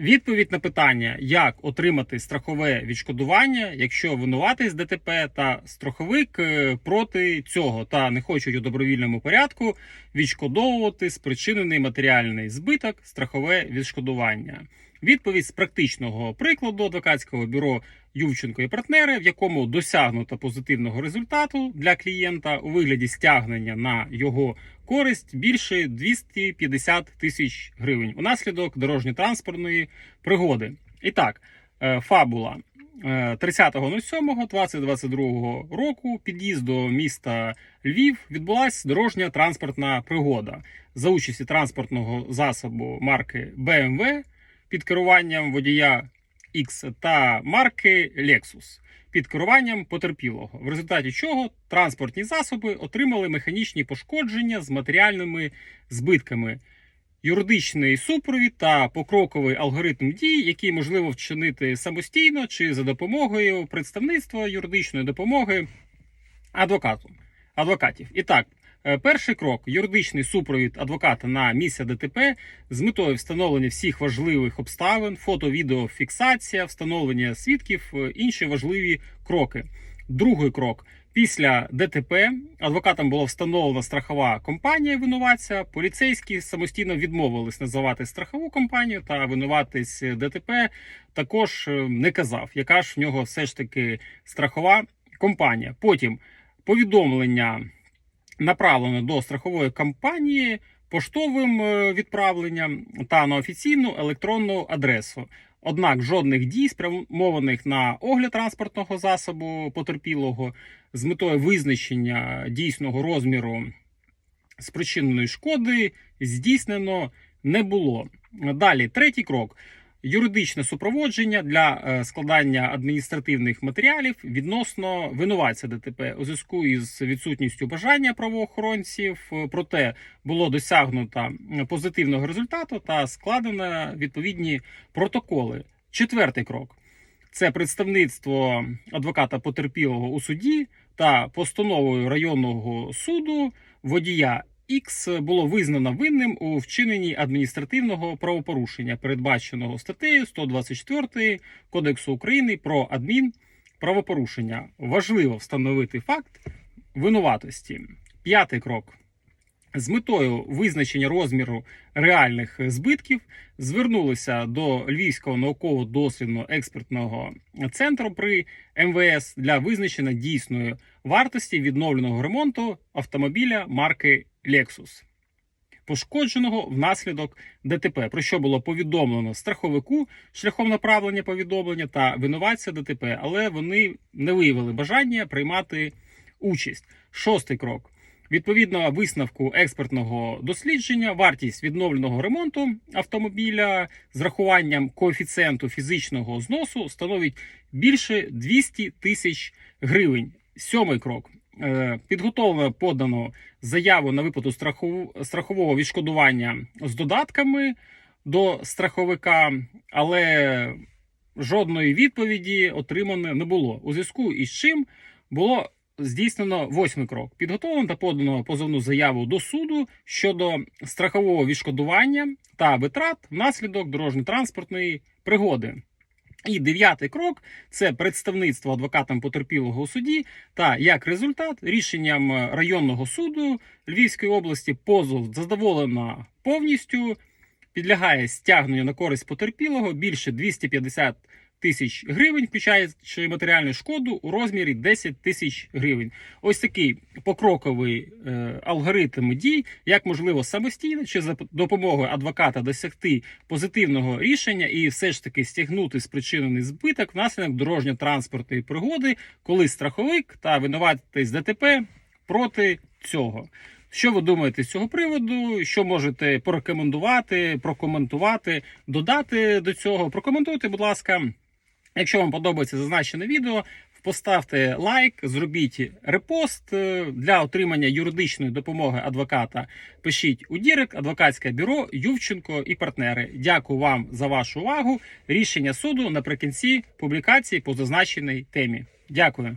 Відповідь на питання, як отримати страхове відшкодування, якщо винуватий з ДТП та страховик е, проти цього та не хочуть у добровільному порядку відшкодовувати спричинений матеріальний збиток, страхове відшкодування. Відповідь з практичного прикладу адвокатського бюро Ювченко і партнери, в якому досягнуто позитивного результату для клієнта у вигляді стягнення на його користь більше 250 тисяч гривень унаслідок дорожньо-транспортної пригоди. І так, е, фабула. Е, 30.07.2022 року під'їзд до міста Львів відбулася дорожня транспортна пригода за участі транспортного засобу марки BMW під керуванням водія X та марки Lexus під керуванням потерпілого, в результаті чого транспортні засоби отримали механічні пошкодження з матеріальними збитками. Юридичний супровід та покроковий алгоритм дій, який можливо вчинити самостійно чи за допомогою представництва юридичної допомоги адвокату адвокатів. І так, перший крок юридичний супровід адвоката на місце ДТП з метою встановлення всіх важливих обставин, фото, відео, фіксація, встановлення свідків, е, інші важливі кроки. Другий крок. Після ДТП адвокатам була встановлена страхова компанія винуватця. Поліцейські самостійно відмовились називати страхову компанію та винуватись ДТП також е, не казав, яка ж в нього все ж таки страхова компанія. Потім повідомлення направлено до страхової компанії поштовим е, відправленням та на офіційну електронну адресу. Однак жодних дій, спрямованих на огляд транспортного засобу потерпілого з метою визначення дійсного розміру спричиненої шкоди, здійснено не було. Далі, третій крок. Юридичне супроводження для е, складання адміністративних матеріалів відносно винуватця ДТП у зв'язку із відсутністю бажання правоохоронців. Е, Проте було досягнуто позитивного результату та складено відповідні протоколи. Четвертий крок це представництво адвоката потерпілого у суді та постановою районного суду водія X було визнано винним у вчиненні адміністративного правопорушення, передбаченого статтею 124 Кодексу України про адмінправопорушення. Важливо встановити факт винуватості. П'ятий крок. З метою визначення розміру реальних збитків звернулися до Львівського науково-дослідного експертного центру при МВС для визначення дійсної вартості відновленого ремонту автомобіля марки Lexus, пошкодженого внаслідок ДТП, про що було повідомлено страховику шляхом направлення повідомлення та винуватця ДТП, але вони не виявили бажання приймати участь. Шостий крок. Відповідно висновку експертного дослідження, вартість відновленого ремонту автомобіля з рахуванням коефіцієнту фізичного зносу становить більше 200 тисяч гривень. Сьомий крок. Е, Підготовлено подано заяву на виплату страхового відшкодування з додатками до страховика, але жодної відповіді отримано не було. У зв'язку із чим було здійснено восьмий крок. Підготовлено та подано позовну заяву до суду щодо страхового відшкодування та витрат внаслідок дорожньо-транспортної пригоди. І дев'ятий крок це представництво адвокатам потерпілого у суді. Та як результат, рішенням районного суду Львівської області позов задоволено повністю, підлягає стягненню на користь потерпілого більше 250 тисяч гривень, включаючи матеріальну шкоду у розмірі 10 тисяч гривень. Ось такий покроковий е, алгоритм дій, як можливо самостійно чи за допомогою адвоката досягти позитивного рішення і все ж таки стягнути спричинений збиток внаслідок дорожньо-транспортної пригоди, коли страховик та винуватий з ДТП проти цього. Що ви думаєте з цього приводу? Що можете порекомендувати, прокоментувати, додати до цього? Прокоментуйте, будь ласка. Якщо вам подобається зазначене відео, поставте лайк, зробіть репост Е, для отримання юридичної допомоги адвоката. Пишіть у Дірек, адвокатське бюро Ювченко і партнери. Дякую вам за вашу увагу. Рішення суду наприкінці публікації по зазначеній темі. Дякую.